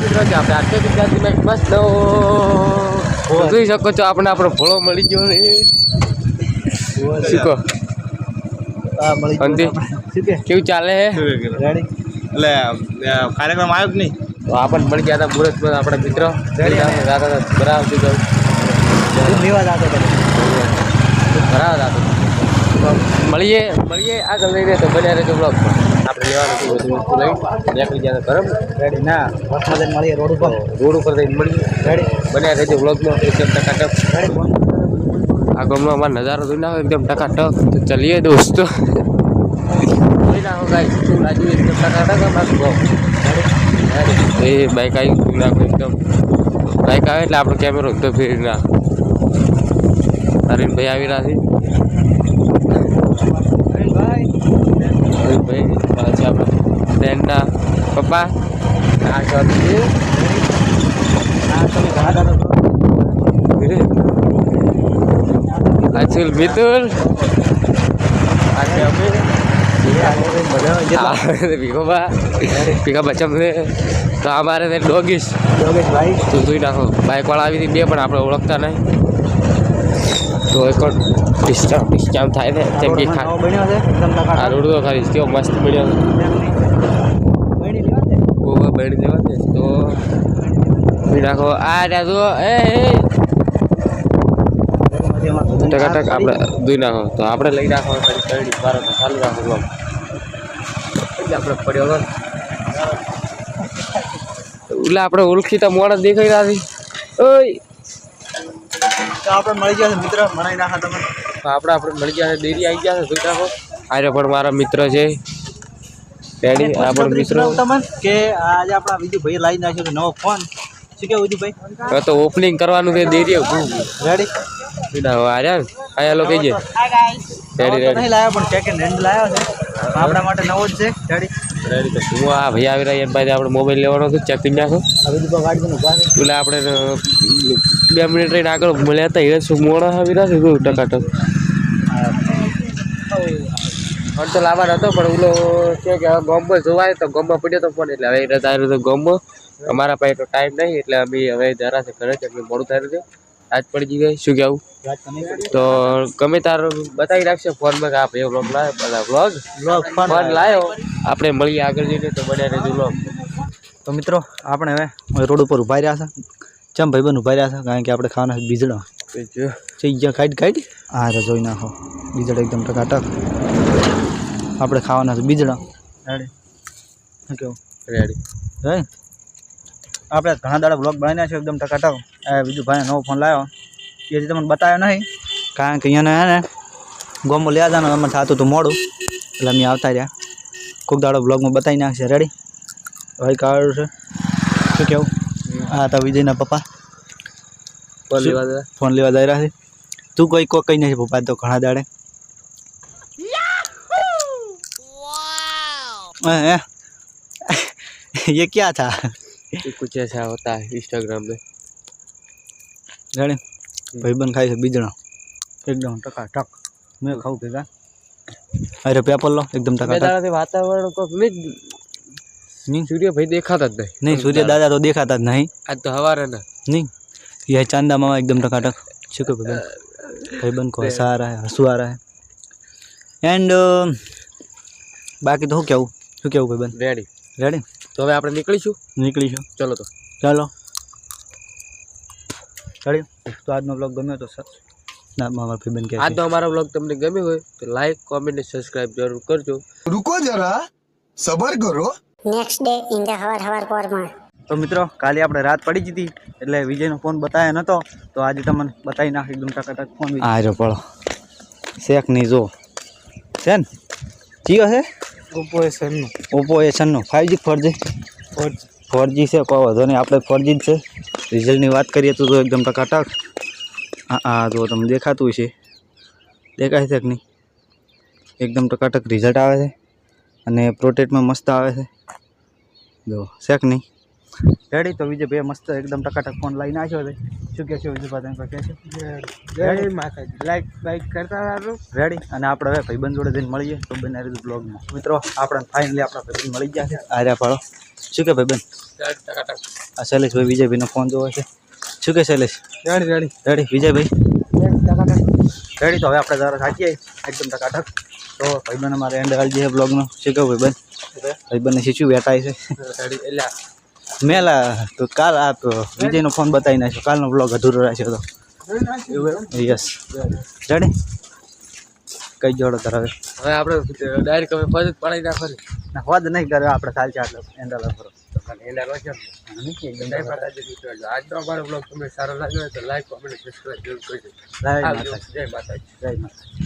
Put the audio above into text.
મિત્રો કે આપણે આટલે વિદ્યાર્થીમાં એક મસ્ત જોઈ શકો છો આપણે આપણો ભોળો મળી ગયો ને શું કહો આ મળી અંતે શું કે કેવું ચાલે? એટલે કાર્યક્રમ આવ્યો કે નહીં? તો આપણને મળી ગયા હતા મુહૂર્તમાં આપણા મિત્ર. રાધા બરાબર તું લેવા જાતો બરાબર હતો મળીએ મળીએ. આગળ લઈને તો બન્યા રહેજો બ્લોગ આપણે લેવાનું છે બધું વસ્તુ લઈ નીકળી ગયા કરમ રેડી ના બસમાં જઈને મળીએ રોડ ઉપર. રોડ ઉપર જઈને મળીએ. રેડી બન્યા રહેજો બ્લોગમાં એકદમ ટકાટક આ ગામનો અમારો નજારો જોઈ ના એકદમ ટકાટક તો ચલીએ દોસ્તો. જોઈ ગાઈસ શું રાજુ એકદમ ટકાટક અમારું ગામ એ બાઈક આવી નાખો એકદમ બાઈક આવે એટલે આપણો કેમેરો તો ફેરી ના ભાઈ આવી રહ્યા ભાઈ છે અરવિંદભાઈ પાછા આપણા ફ્રેન્ડના પપ્પા આ શોપ છે આ તમે ઘણા દાદા છો. અચુલ મિતુલ આ અમે ભીખોબા ભીખા બચમ તો અમારે તે ડોગીશ યોગેશભાઈ તું જોઈ નાખો બાઇકવાળા આવી હતી બે પણ આપણે ઓળખતા નહીં તો એક ડિસ્ટર્બ ડિસ્ટર્બ થાય ને તેમ કે આ. રોડ તો ખરી કેવો મસ્ત મળ્યો એમ નહીં. બની લેવા દે. ઓવા દેવા લેવા છે તો રાખો. આ જો એ ટકાટક આપણે ધોઈ નાખો. તો આપણે લઈ રાખો. કરડી તો ચાલુ રાખો આમ એટલે આપણે પડ્યો એટલે આપણે ઓળખીતા મોડા દેખાઈ રહ્યા છે ઓય. તો આપણે મળી ગયા છે મિત્ર. મનાઈ નાખા તમે. તો આપણે આપણે મળી ગયા છે. ડેરી આવી ગયા છે. જોઈ રાખો. આરે પણ મારા મિત્ર છે. ડેડી આપણો પણ મિત્ર. તમને કે આજે આપણા બીજું ભાઈ લાવી નાખ્યો છે નવો ફોન. શું કેવું બીજું ભાઈ? હવે તો ઓપનિંગ કરવાનું છે ડેરી રેડી આર્યા આયા લોકો કહીએ રેડી રેડી નહીં લાવ્યો પણ સેકન્ડ હેન્ડ લાવ્યો છે. આપણા માટે નવો જ છે. રેડી રેડી તો હું આ ભાઈ આવી રહ્યા એમ ભાઈ આપણે મોબાઈલ લેવાનો છે ચેક કરી નાખો. એટલે આપણે બે મિનિટ રહીને આગળ મળ્યા હતા એ શું મોડા આવી રહ્યા છે? ટકા ટકાટક? ફોન તો લાવવાનો હતો પણ ઓલો છે કે હવે ગામમાં જોવાય તો ગોમ્બો પડ્યો તો ફોન. એટલે હવે રજા આવ્યો તો ગોમ્બો. અમારા પાસે તો ટાઈમ નહીં એટલે અમે હવે જરા છે ઘરે છે એટલે મોડું થાય છે. આજ પડી ગઈ શું કહેવું તો ગમે તાર બતાવી રાખશે ફોનમાં કે આ ભાઈ વ્લોગ લાવ્યો વ્લોગ બ્લોક ફોન લાવ્યો આપણે મળીએ આગળ જઈને તો બને રહેજો વ્લોગ તો મિત્રો આપણે હવે રોડ ઉપર ઊભા રહ્યા છે. ચમ ભાઈબંધ ઊભા રહ્યા છે કારણ કે આપણે ખાવાના છે બીજડા. જઈ ગયા કાઢ કાઢ હા રે જોઈ નાખો બીજડા એકદમ ટકાટક. આપણે ખાવાના છે. બીજડા? રેડી. શું કેવું? રેડી. જઈ આપણે ઘણા દાડા બ્લોગ બનાવ્યા છે એકદમ ટકાટક. એ બીજું ભાઈ નવો ફોન લાવ્યો એ રીતે તમને બતાવ્યો નહીં. કારણ કે અહીંયા હે ને ગોમો લેવા જવાનું એમાં થતું હતું મોડું. એટલે અમે આવતા રહ્યા. કોઈક દાડો બ્લોગમાં બતાવી નાખશે. રેડી ભાઈ કાળું છે. શું કેવું? આ હતા વિજયના પપ્પા. ફોન લેવા દે. ફોન લેવા જઈ રહ્યા છે. તું કોઈ કોઈ કઈ નથી પપ્પા તો ઘણા દાડે हाँ, हैं? ये क्या था कि कुछ ऐसा होता है इंस्टाग्राम में જાણે ભાઈબંધ ખાય છે બીજણા એકદમ ટકાટક મેં ખાવું ભેગા અરે પેપર લો એકદમ બે ટકાટક દાડાથી વાતાવરણ કોક નહીં નહીં સૂર્ય ભાઈ દેખાતા જ નહીં નહીં સૂર્ય દાદા તો દેખાતા જ નહીં આજ તો હવારે ના નહીં ये चांदा मामा एकदम टकाटक शुक्र भाईबंद भाईबंद को हंसा आ रहा है हंसू आ रहा है एंड બાકી તો શું કેવું શું કેવું ભાઈ બંધ રેડી રેડી તો હવે આપણે નીકળીશું? નીકળીશું. ચલો તો. ચાલો. રેડી તો આજનો બ્લોગ ગમ્યો તો સર. અમારા ભાઈ કે આજનો અમારો બ્લોગ તમને ગમ્યો હોય તો લાઈક કોમેન્ટ અને જરૂર કરજો. રૂકો જરા સબર કરો. નેક્સ્ટ ડે ઇન ધ હવાર હવાર પોરમાં તો મિત્રો કાલે આપણે રાત પડી જતી એટલે વિજયનો ફોન બતાવ્યો નહોતો તો આજે તમને બતાવી નાખી એકદમ ટકાટક ફોન આજે પડો. શેખ નહીં જો. છે ને જીઓ છે? ઓપ્પો એ સનનું ઓપ્પો એ છન્નું ફાઇવજી ફોરજી ફોરજી છે કોઈ વાંધો નહીં. આપણે ફોરજી જ છે. રિઝલ્ટની વાત કરીએ તો જો એકદમ ટકાટક. હા હા તો તમને દેખાતું છે દેખાય છે કે નહીં? એકદમ ટકાટક રિઝલ્ટ આવે છે. અને પ્રોટેટમાં મસ્ત આવે છે. જો છે કે નહીં? રેડી તો વિજયભાઈ મસ્ત એકદમ ટકાટક ફોન લઈને આવ્યો છે. શું કહે છે વિજયભાઈ પર? છે? રેડી માતાજી. લાઈક બાઈક કરતા રહો રેડી અને આપણે હવે ભાઈબંધ જોડે જઈને મળીએ તો બને રીતે બ્લોગમાં મિત્રો આપણે ફાઇનલી આપણા ભાઈબંધ મળી ગયા છે. આર્યા પાડો શું કે ભાઈબંધ? આ શૈલેષભાઈ વિજયભાઈનો ફોન જોવો છે. શું કે Shailesh? Ready ready ready Vijaybhai? Ready તો હવે આપણે જરા થાકીએ એકદમ ટકાટક. તો ભાઈબંધ અમારે એન્ડ આવી જાય બ્લોગનો શું કહું ભાઈબંધ? ભાઈબંધને શીશું વેટાય છે? એટલે મેલા તો કાલ આપ વિજયનો ફોન બતાવી નાખ્યો. કાલનો બ્લોગ અધૂરો રાખ્યો તો. યસ જાણે કઈ જોડો ધરાવે હવે? આપણે ડાયરેક્ટ હવે પાણી ના ફરી ના હોદ નહીં કરે આપણે કાલ ચાલો એન્ડલ ફરો એના રોજ જય માતાજી મિત્રો. આજનો અમારો બ્લોગ તમને સારો લાગ્યો હોય તો લાઈક કોમેન્ટ સબસ્ક્રાઈબ જરૂર કરજો. જય માતાજી. જય માતા